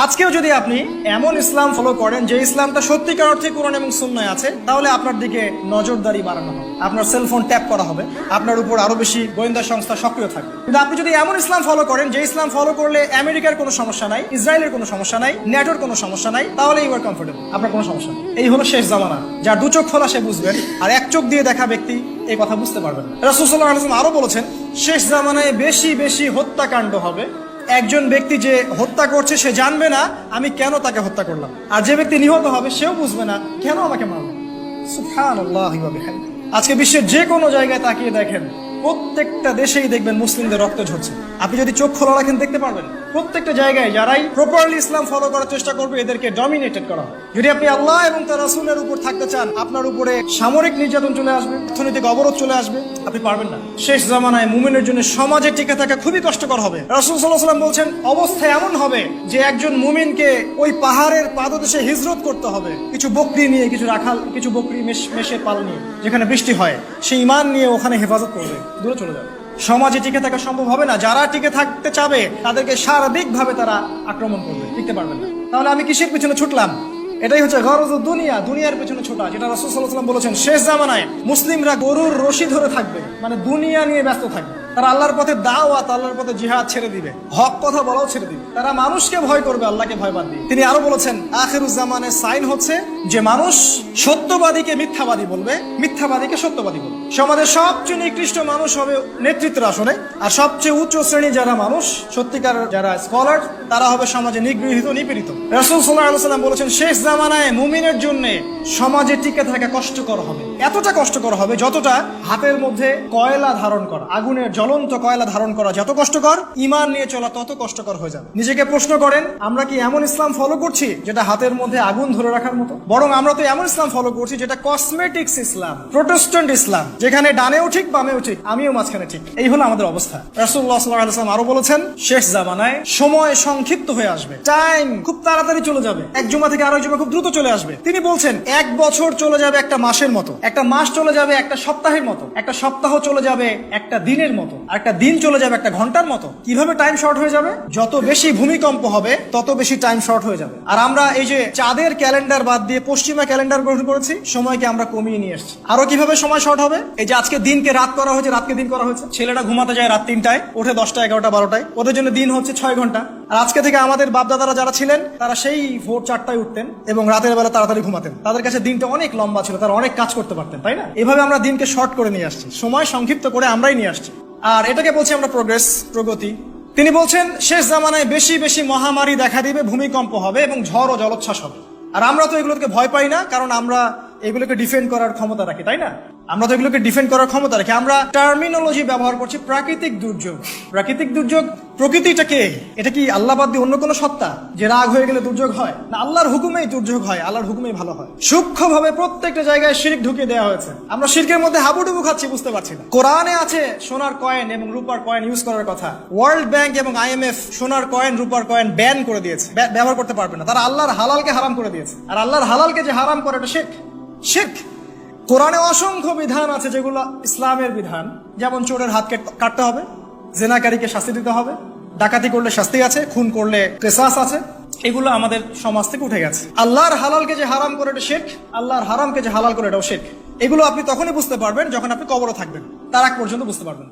আজকেও যদি আপনি এমন ইসলাম ফলো করেন যে ইসলামটা সত্যিকার অর্থে কোরআন এবং সুন্নায় আছে, তাহলে আপনার দিকে নজরদারি বাড়ানো হবে। আপনার সেলফোন ট্যাপ করা হবে। আপনার উপর আরও বেশি গোয়েন্দা সংস্থা সক্রিয় থাকবে। কিন্তু আপনি যদি এমন ইসলাম ফলো করেন যে ইসলাম ফলো করলে আমেরিকার কোনো সমস্যা নাই, ইসরায়েলের কোনো সমস্যা নাই নেটোর কোনো সমস্যা নাই, তাহলে ইউ আর কমফোর্টেবল আপনার কোনো সমস্যা নেই। এই হলো শেষ জামানা। যার দু চোখ খোলা সে বুঝবেন, আর এক চোখ দিয়ে দেখা ব্যক্তি এই কথা বুঝতে পারবেন রাসুসাল্লাহ আরও বলেছেন, শেষ জামানায় বেশি বেশি হত্যাকাণ্ড হবে। একজন ব্যক্তি যে হত্যা করছে, সে জানবে না আমি কেন তাকে হত্যা করলাম। আর যে ব্যক্তি নিহত হবে, সেও বুঝবে না কেন আমাকে মারল। আজকে বিশ্বের যে কোনো জায়গায় তাকিয়ে দেখেন প্রত্যেকটা দেশেই দেখবেন মুসলিমদের রক্ত ঝরছে। আপনি যদি চোখ খোলা রাখেন, দেখতে পারবেন, প্রত্যেকটা জায়গায় যারাই প্রপারলি ইসলাম ফলো করার চেষ্টা করবে, এদেরকে ডমিনেটেড করা যদি আপনি আল্লাহ এবং তার রাসূলের উপর থাকতে চান, আপনার উপরে সামরিক নির্যাতন চলে আসবে, অর্থনৈতিক অবরোধ চলে আসবে, আপনি পারবেন না। শেষ জামানায় মুমিনের জন্য সমাজে টিকে থাকা খুবই কষ্টকর হবে। রাসূল সাল্লাম বলছেন, অবস্থা এমন হবে যে একজন মুমিনকে ওই পাহাড়ের পাদদেশে হিজরত করতে হবে। কিছু বকরি নিয়ে, কিছু রাখাল, কিছু বকরি মেষের পাল নিয়ে, যেখানে বৃষ্টি হয়, সেই ইমান নিয়ে ওখানে হেফাজত করবে। দূরে চলে যাবে। সমাজে টিকে থাকা সম্ভব হবে না। যারা টিকে থাকতে চাবে, তাদেরকে সার্বিকভাবে তারা আক্রমণ করবে, টিকতে পারবে না। তাহলে আমি কিসের পিছনে ছুটলাম? এটাই হচ্ছে গরজ দুনিয়া, দুনিয়ার পেছনে ছোটা, যেটা রাসূল সাল্লাল্লাহু বলেছেন, শেষ জামানায় মুসলিমরা গরুর রশি ধরে থাকবে মানে দুনিয়া নিয়ে ব্যস্ত থাকবে। তারা আল্লাহর পথে দাওয়াত, আল্লাহর পথে জিহাদ ছেড়ে দিবে, হক কথা বলাও ছেড়ে দিবে। তারা মানুষকে ভয় করবে, আল্লাহকে ভয় বাদ দিয়ে। তিনি আরও বলেছেন, আখিরুজ জামানের সাইন হচ্ছে যে মানুষ সত্যবাদীকে মিথ্যাবাদী বলবে, মিথ্যাবাদীকে সত্যবাদী বলবে। সমাজের সবচেয়ে নিকৃষ্ট মানুষ হবে নেতৃত্বের আসনে, আর সবচেয়ে উচ্চ শ্রেণি যারা মানুষ, সত্যিকার যারা স্কলার, তারা হবে সমাজে নিগৃহীত, নিপীড়িত। রাসূল সাল্লাল্লাহু আলাইহি ওয়াসাল্লাম বলেছেন, শেষ জামানায় মুমিনের জন্য সমাজে টিকে থাকা কষ্টকর হবে। এতটা কষ্টকর হবে যতটা হাতের মধ্যে কয়লা ধারণ করা, আগুনের জ্বলন্ত কয়লা ধারণ করা যত কষ্টকর ইমান নিয়ে চলা তত কষ্টকর হয়ে যাবে। নিজেকে প্রশ্ন করেন, আমরা কি এমন ইসলাম ফলো করছি, যেটা হাতের মধ্যে আগুন ধরে রাখার মতো? বরং আমরা তো এমন ইসলাম ফলো করছি যেটা কসমেটিক্স ইসলাম প্রোটেস্ট্যান্ট ইসলাম, যেখানে ডানেও ঠিক, বামেও ঠিক, আমিও মাঝখানে ঠিক। এই হলো আমাদের অবস্থা। রাসূলুল্লাহ সাল্লাল্লাহু আরও বলেছেন, শেষ জামানায় সময় সংক্ষিপ্ত হয়ে আসবে। টাইম খুব তাড়াতাড়ি চলে যাবে। এক জুমা থেকে আরেক জুমা খুব দ্রুত চলে আসবে। তিনি বলছেন, এক বছর চলে যাবে একটা মাসের মতো, একটা মাস চলে যাবে একটা সপ্তাহের মতো, একটা সপ্তাহ চলে যাবে একটা দিনের মতো, আর একটা দিন চলে যাবে একটা ঘণ্টার মতো। কীভাবে টাইম শর্ট হয়ে যাবে? যত বেশি ভূমিকম্প হবে, তত বেশি টাইম শর্ট হয়ে যাবে। আর আমরা এই যে চাঁদের ক্যালেন্ডার বাদ দিয়ে পশ্চিমা ক্যালেন্ডার গ্রহণ করেছি, সময়কে আমরা কমিয়ে নিয়ে এসেছি। আরও কীভাবে সময় শর্ট হবে? এই যে আজকে দিনকে রাত করা হয়েছে, রাতকে দিন করা হয়েছে। ছেলেটা ঘুমাতে যায় রাত তিনটায়, ওঠে দশটা, এগারোটা, বারোটায়। ওদের জন্য দিন হচ্ছে ছয় ঘণ্টা। আর আজকে থেকে আমাদের বাপদাদারা যারা ছিলেন, তারা সেই ভোর চারটায় উঠতেন এবং রাতের বেলা তাড়াতাড়ি ঘুমাতেন। তাদের কাছে দিনটা অনেক লম্বা ছিল, তারা অনেক কাজ করতে পারতেন, তাই না? এভাবে আমরা দিনকে শর্ট করে নিয়ে আসছি। সময় সংক্ষিপ্ত করে আমরাই নিয়ে আসছি। আর এটাকে বলছি আমরা প্রোগ্রেস প্রগতি। তিনি বলছেন, শেষ জামানায় বেশি বেশি মহামারী দেখা দিবে, ভূমিকম্প হবে এবং ঝড় ও জলোচ্ছ্বাস হবে। আর আমরা তো এগুলোকে ভয় পাই না কারণ আমরা এগুলোকে ডিফেন্ড করার ক্ষমতা রাখি, তাই না? আমরা তো এগুলোকে ডিফেন্ড করার ক্ষমতা রাখি। আমরা টার্মিনোলজি ব্যবহার করছি প্রাকৃতিক দুর্যোগ। প্রাকৃতিক দুর্যোগ প্রকৃতিটা কে? এটা কি আল্লাহ বাদ দিয়ে অন্য কোনো সত্তা? যে রাগ হয়ে গেলে দুর্যোগ হয়? না, আল্লাহর হুকুমেই দুর্যোগ হয়, আল্লাহর হুকুমেই ভালো হয়। সূক্ষ্মভাবে প্রত্যেকটা জায়গায় শিরিক ঢুকিয়ে দেওয়া হয়েছে। আমরা শিরকের মধ্যে হাবুডুবু খাচ্ছি, বুঝতে পারছি না। কোরআনে আছে সোনার কয়েন এবং রূপার কয়েন ইউজ করার কথা। ওয়ার্ল্ড ব্যাংক এবং আইএমএফ সোনার কয়েন, রূপার কয়েন ব্যান করে দিয়েছে। ব্য- ব্যবহার করতে পারবে না। তারা আল্লাহর হালালকে হারাম করে দিয়েছে। আর আল্লাহর হালালকে যে হারাম করে, এটা শেখ শেখ কোরআনে অসংখ্য বিধান আছে যেগুলো ইসলামের বিধান। যেমন চোরের হাতকে কাটতে হবে, জেনাকারীকে শাস্তি দিতে হবে, ডাকাতি করলে শাস্তি আছে, খুন করলে কেসাস আছে, এগুলো আমাদের সমাজ থেকে উঠে গেছে। আল্লাহর হালালকে যে হারাম করে এটা শেখ আল্লাহর হারামকে যে হালাল করে এটাও শেখ এগুলো আপনি তখনই বুঝতে পারবেন যখন আপনি কবরে থাকবেন। তার আগ পর্যন্ত বুঝতে পারবেন।